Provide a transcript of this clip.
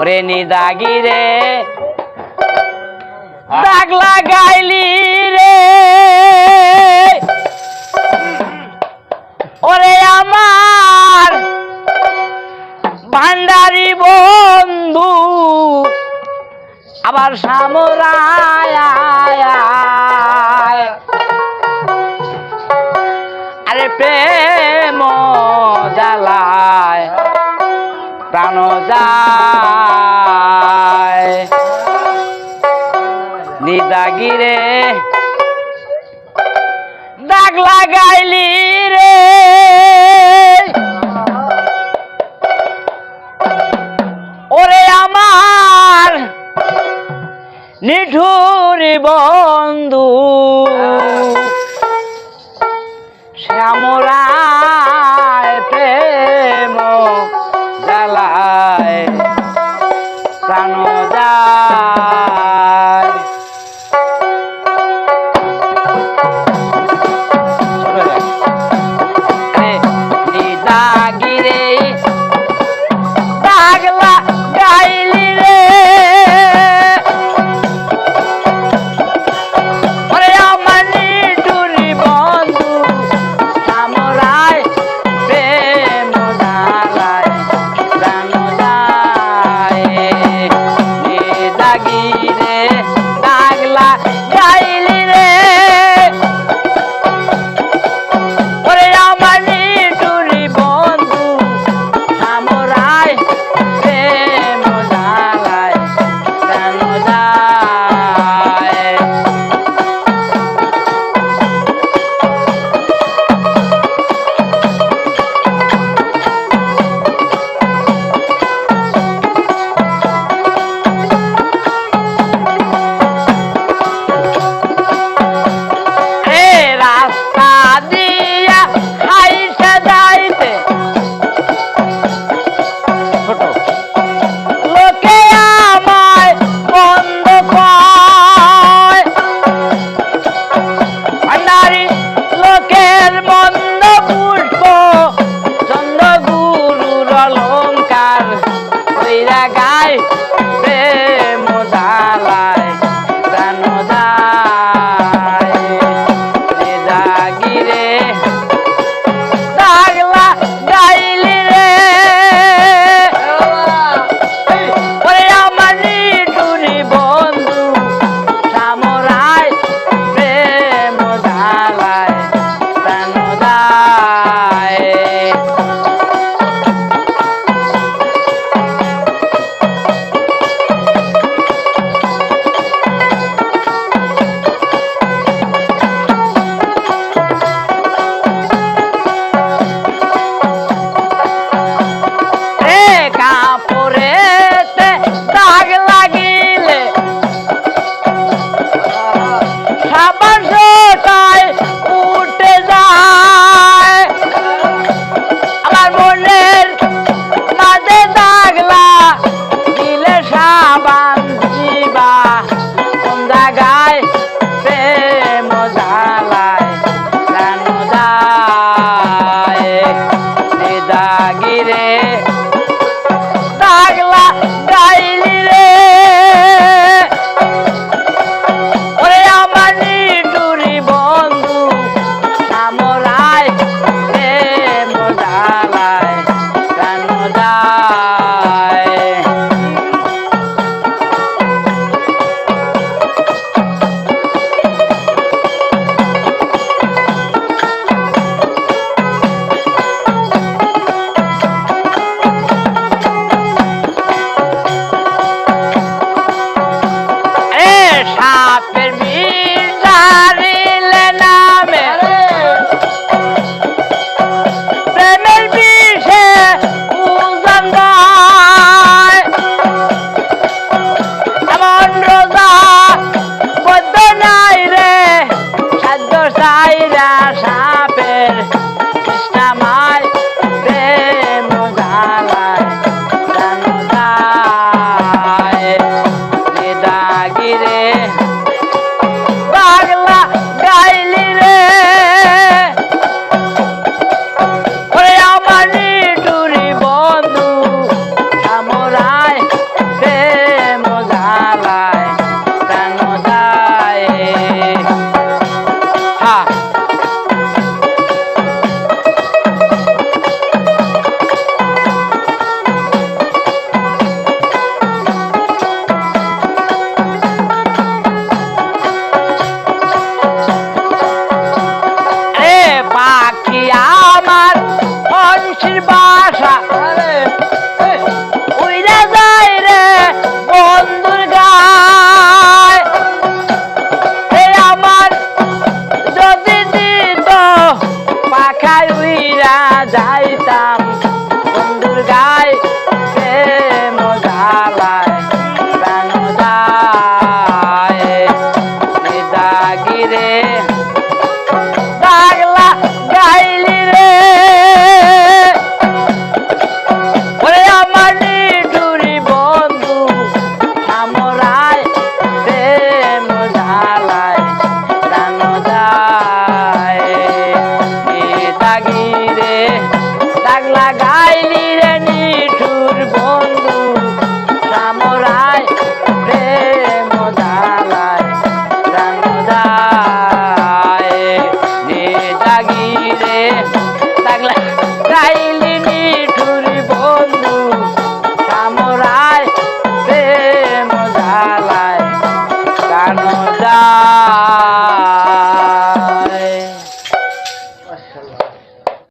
ওরে নিদাগি রে। দাগ লাগাইলি রে। ওরে আমার ভান্ডারি বন্ধু আবার সামরায় আরে প্রেম প্রাণ যায়। দাগ লাগাইলি রে। ওরে আমার নিঠুরি বন্ধু শ্যামরায় রে ডাকলা যাইলি রে। লাগিরে